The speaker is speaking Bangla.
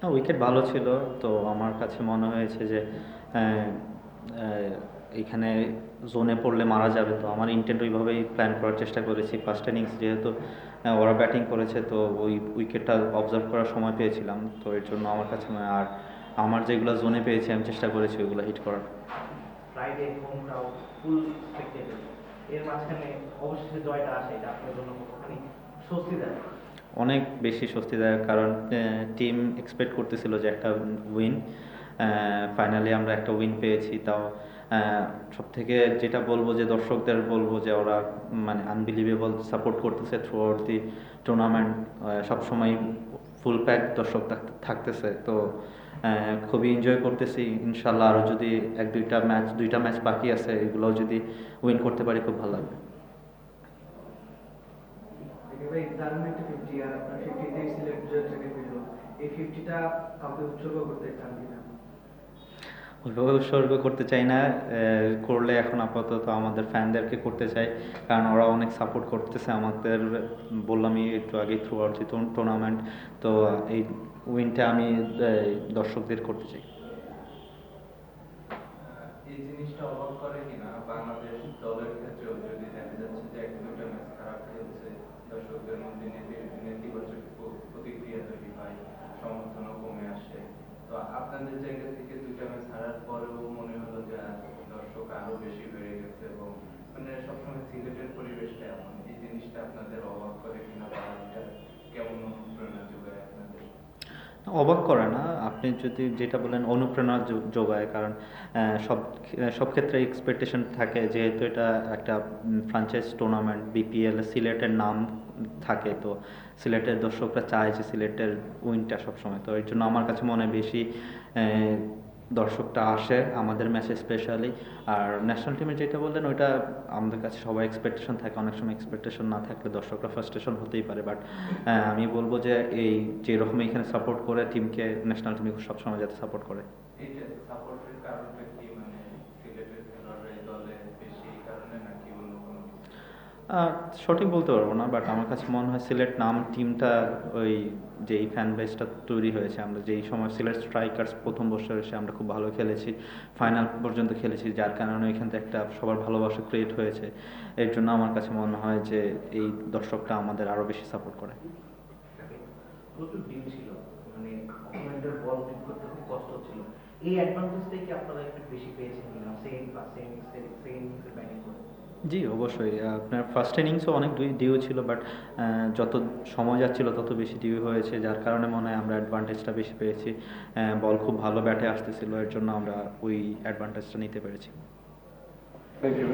না উইকেট ভালো ছিল। তো আমার কাছে মনে হয়েছে যে এইখানে জোনে পড়লে মারা যাবে। তো আমার ইন্টেন্ট ওইভাবেই প্ল্যান করার চেষ্টা করেছি। ফার্স্ট ইনিংস যেহেতু ওরা ব্যাটিং করেছে, তো ওই উইকেটটা অবজার্ভ করার সময় পেয়েছিলাম। তো এর জন্য আমার কাছে আর আমার যেগুলো জোনে পেয়েছি, আমি চেষ্টা করেছি ওইগুলো হিট করার। এর মাঝখানে অবশেষে জয়টা আসে, এটা আপনার জন্য অনেক বেশি স্বস্তিদায়ক কারণ টিম এক্সপেক্ট করতেছিল যে একটা উইন ফাইনালি আমরা একটা উইন পেয়েছি, তাও সব থেকে যেটা বলব যে দর্শকদের বলব যে ওরা মানে আনবিলিভেবল সাপোর্ট করতেছে থ্রু আউট দি টুর্নামেন্ট সবসময় ফুল প্যাক দর্শক থাক- থাকতেছে, তো খুবই এনজয় করতেছি। ইনশাল্লাহ আরও যদি এক দুইটা ম্যাচ দুইটা ম্যাচ বাকি আছে, এগুলোও যদি উইন করতে পারি, খুব ভালো লাগবে দেখে ভাই দারুণ একটা ফিফটি আর আপনার সিলেক্ট এই ফিফটিটা কাউকে উৎসর্গ করতে চান কিনা? ওইভাবে উৎসর্গ করতে চাই না করলে এখন আপাতত আমাদের ফ্যানদেরকে করতে চাই কারণ ওরা অনেক সাপোর্ট করতেছে আমাদের বললামই একটু আগে থ্রু আউট টুর্নামেন্ট তো এই উইনটা আমি দর্শকদের করতে চাই। এই জিনিসটা অবাক করে কিনা? বাংলাদেশ দলের ক্ষেত্রেও যদি দেখা যাচ্ছে যে এক দুটো ম্যাচ খারাপ খেলছে দর্শকদের মধ্যে নেতি- নেতিবাচক প- প্রতিক্রিয়া তৈরি হয় সমর্থনও কমে আসে তো আপনাদের জায়গা থেকে দুইটা ম্যাচ হারার পরেও মনে হলো যে দর্শক আরও বেশি বেড়ে গেছে এবং মানে সবসময় সিলেটের পরিবেশটা এমন। এই জিনিসটা আপনাদের অবাক করে কিনা বা কেমন অনুপ্রেরণা যোগায় আপনাদের? অবাক করে না। আপনি যদি যেটা বলেন, অনুপ্রেরণা যোগায়। কারণ সব সব ক্ষেত্রে এক্সপেকটেশন থাকে যেহেতু এটা একটা ফ্রাঞ্চাইজ টুর্নামেন্ট বিপিএল সিলেটের নাম থাকে। তো সিলেটের দর্শকরা চায় যে সিলেটের উইনটা সবসময়। তো এর জন্য আমার কাছে মনে বেশি দর্শকটা আসে আমাদের ম্যাচে স্পেশালি আর ন্যাশনাল টিমের যেটা বললেন, ওইটা আমাদের কাছে সবাই এক্সপেকটেশন থাকে। অনেক সময় এক্সপেকটেশন না থাকলে দর্শকরা ফার্স্টেশন হতেই পারে। বাট আমি বলব যে এই যেরকম এখানে সাপোর্ট করে টিমকে ন্যাশনাল টিমকে সবসময় যাতে সাপোর্ট করে এইটা সাপোর্টের কারণটা কি মানে সিলেটের খেলোয়াড়রা এই দলে বেশি এই কারণে নাকি অন্য কোনো কিছু? আহ, সঠিক বলতে পারব না বাট আমার কাছে মনে হয় সিলেট নাম টিমটা ওই যেই ফ্যান বেসটা তৈরি হয়েছে আমরা যেই সময় সিলেট স্ট্রাইকার্স প্রথম বছর এসে আমরা খুব ভালো খেলেছি ফাইনাল পর্যন্ত খেলেছি যার কারণে এখান থেকে একটা সবার ভালোবাসা ক্রিয়েট হয়েছে এর জন্য আমার কাছে মনে হয় যে এই দর্শকটা আমাদের আরও বেশি সাপোর্ট করে মানে এই অ্যাডভান্টেজটাই কি আপনারা একটু বেশি পেয়েছেন সেম বা সেম সেম ব্যাটিং করে জি, অবশ্যই। আপনার ফার্স্ট ইনিংসও অনেক দুই ডিউ ছিল বাট যত সময় যাচ্ছিল, তত বেশি ডিউ হয়েছে, যার কারণে মনে হয় আমরা অ্যাডভান্টেজটা বেশি পেয়েছি। বল খুব ভালো ব্যাটে আসতেছিল, এর জন্য আমরা ওই অ্যাডভান্টেজটা নিতে পেরেছি। Thank you